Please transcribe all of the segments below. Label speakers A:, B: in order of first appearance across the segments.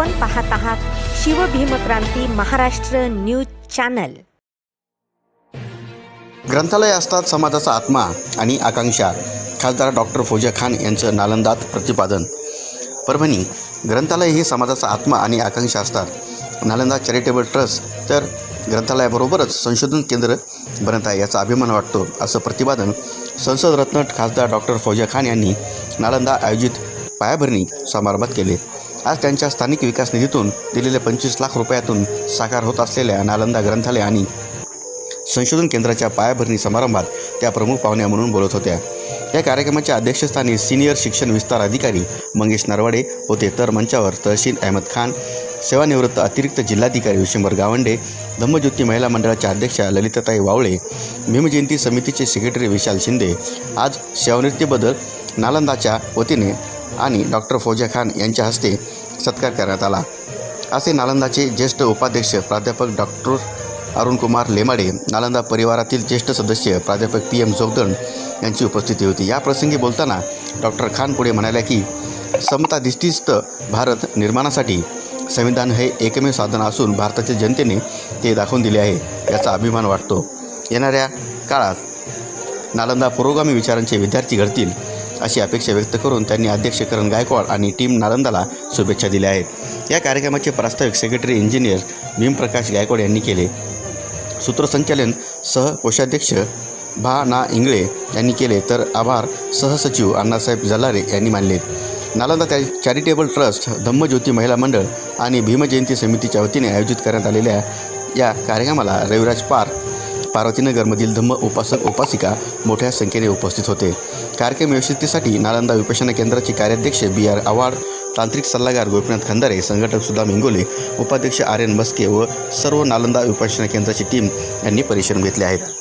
A: आपण पाहत आहात शिवभीमक्रांती महाराष्ट्र न्यूज चॅनल.
B: ग्रंथालय असतात समाजाचा आत्मा आणि आकांक्षा. खासदार डॉक्टर फौजा खान यांचं नालंदात प्रतिपादन. परभणी ग्रंथालय हे समाजाचा आत्मा आणि आकांक्षा असतात. नालंदा चॅरिटेबल ट्रस्ट तर ग्रंथालयाबरोबरच संशोधन केंद्र बनत आहे याचा अभिमान वाटतो असं प्रतिपादन संसदरत्न खासदार डॉक्टर फौजा खान यांनी नालंदा आयोजित पायाभरणी समारंभात केले. आज त्यांच्या स्थानिक विकास निधीतून दिलेले पंचवीस लाख रुपयातून साकार होत असलेल्या नालंदा ग्रंथालय आणि संशोधन केंद्राच्या पायाभरणी समारंभात त्या प्रमुख पाहुण्या म्हणून बोलत होत्या. या कार्यक्रमाच्या अध्यक्षस्थानी सिनियर शिक्षण विस्तार अधिकारी मंगेश नरवाडे होते. तर मंचावर तहसील अहमद खान सेवानिवृत्त अतिरिक्त जिल्हाधिकारी विशंभर गावंडे धम्मज्योती महिला मंडळाच्या अध्यक्षा ललिताताई वावळे भीमजयंती समितीचे सेक्रेटरी विशाल शिंदे. आज सेवानृत्यबद्दल नालंदाच्या वतीने आणि डॉक्टर फौजा खान यांच्या हस्ते सत्कार करण्यात आला. असे नालंदाचे ज्येष्ठ उपाध्यक्ष प्राध्यापक डॉक्टर अरुणकुमार लेमाडे नालंदा परिवारातील ज्येष्ठ सदस्य प्राध्यापक पी एम जोगदंड यांची उपस्थिती होती. या प्रसंगी बोलताना डॉक्टर खान पुढे म्हणाल्या की समताधिष्ठित भारत निर्माणासाठी संविधान हे एकमेव साधन असून भारतातील जनतेने ते दाखवून दिले आहे याचा अभिमान वाटतो. येणाऱ्या काळात नालंदा पुरोगामी विचारांचे विद्यार्थी घडतील. अशी अपेक्षा व्यक्त करून त्यांनी अध्यक्ष करण गायकवाड आणि टीम नालंदाला शुभेच्छा दिल्या आहेत. या कार्यक्रमाचे प्रास्ताविक सेक्रेटरी इंजिनियर भीमप्रकाश गायकवाड यांनी केले. सूत्रसंचालन सह कोषाध्यक्ष भा ना इंगळे यांनी केले तर आभार सहसचिव अण्णासाहेब जल्लारे यांनी मानले. नालंदा त्या चॅरिटेबल ट्रस्ट धम्मज्योती महिला मंडळ आणि भीमजयंती समितीच्या वतीने आयोजित करण्यात आलेल्या या कार्यक्रमाला रविराज पार पार्वतीनगरमधील धम्म उपासक उपासिका मोठ्या संख्येने उपस्थित होते. कार्यक्रम यशस्वीसाठी नालंदा उपासना केंद्राचे कार्याध्यक्ष बी आर आव्हाड तांत्रिक सल्लागार गोपीनाथ खंदारे संघटक सुधा मेंगोले उपाध्यक्ष आर्यन एन मस्के व सर्व नालंदा उपासना केंद्राची टीम यांनी परिश्रम घेतले आहेत.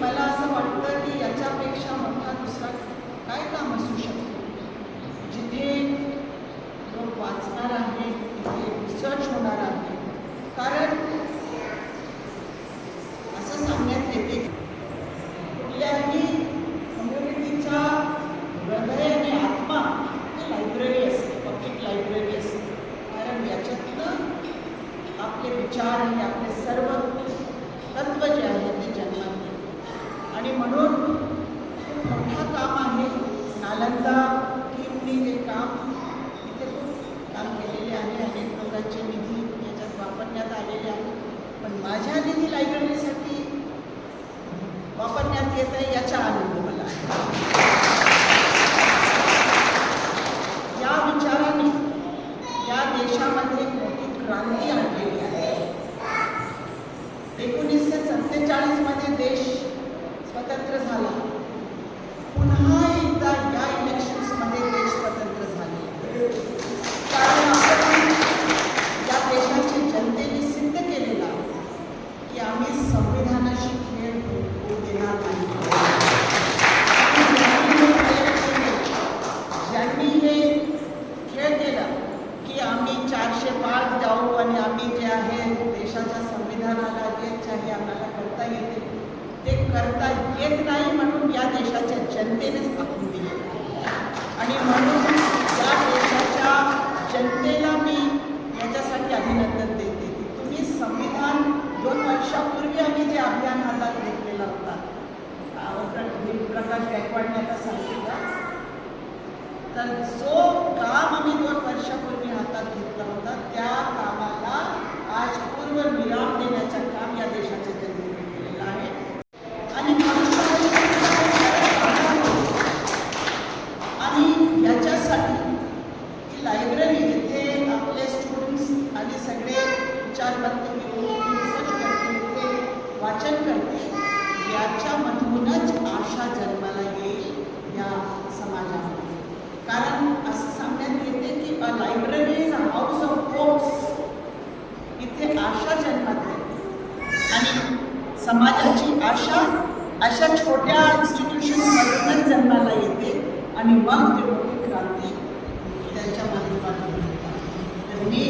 C: मला असं वाटतं की याच्यापेक्षा मोठा दुसरा काय काम असू शकतो? जिथे लोक वाचणार आहेत तिथे रिसर्च होणार आहे कारण असं सांगण्यात येते की कुठल्याही कम्युनिटीचा हृदय आणि आत्मा ही लायब्ररी असते पब्लिक लायब्ररी असते कारण याच्यातनं आपले विचार आणि आपले सर्व तत्व जे आहे ते जन्मात येते आणि म्हणून मोठं काम आहे नालंदा टीमने हे काम. इथे खूप काम केलेले आहे अनेक लोकांचे निधी याच्यात वापरण्यात आलेले आहे पण माझ्या निधी लायब्ररीसाठी वापरण्यात येत आहे याचा आनंद मला या विचाराने या देशामध्ये मोठी क्रांती आणलेली आहे. एकोणीसशे सत्तेचाळीसमध्ये देश स्वतंत्र झाला. पुन्हा एकदा या इलेक्शन्समध्ये देश स्वतंत्र झाले. कारण आपण या देशाच्या जनतेने सिद्ध केलेला की आम्ही संविधानाशी खेळ होऊ देणार नाही. ज्यांनी हे खेळ केला की आम्ही चारशे पाच जाऊ आणि आम्ही जे आहे देशाच्या संविधानाला जे आहे आम्हाला करता येते. ते करता येत नाही म्हणून या देशाच्या जनतेनेच दाखवून दिले आणि म्हणून या देशाच्या जनतेला मी याच्यासाठी अभिनंदन देते की तुम्ही संविधान दोन वर्षापूर्वी आम्ही जे अभियान हातात घेतलेलं होता प्रकाश गायकवाडने आता सांगितलं तर जो काम आम्ही दोन वर्षापूर्वी हातात घेतला होता त्या कामाला आज पूर्व विराम देण्याचं काम या देशाच्या जनतेने केलेलं आहे आणि आणि याच्यासाठी ही लायब्ररी जिथे आपले स्टुडंट्स आणि सगळे विचारवंत घेऊन रिसर्च करते. ते वाचन करते याच्यामधूनच आशा जन्माला येईल या समाजामध्ये. कारण असं सांगण्यात येते की a library is a house of hopes इथे आशा जन्मात येते आणि समाजाची आशा अशा छोट्या इन्स्टिट्यूशन्समधूनच जन्माला येते. आणि मग ते मोठी क्रांती त्यांच्या माध्यमातून घडतात. तर मी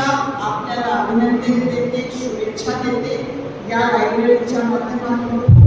C: पुन्हा आपल्याला अभिनंदन देते शुभेच्छा देते. या लायब्ररीच्या माध्यमातून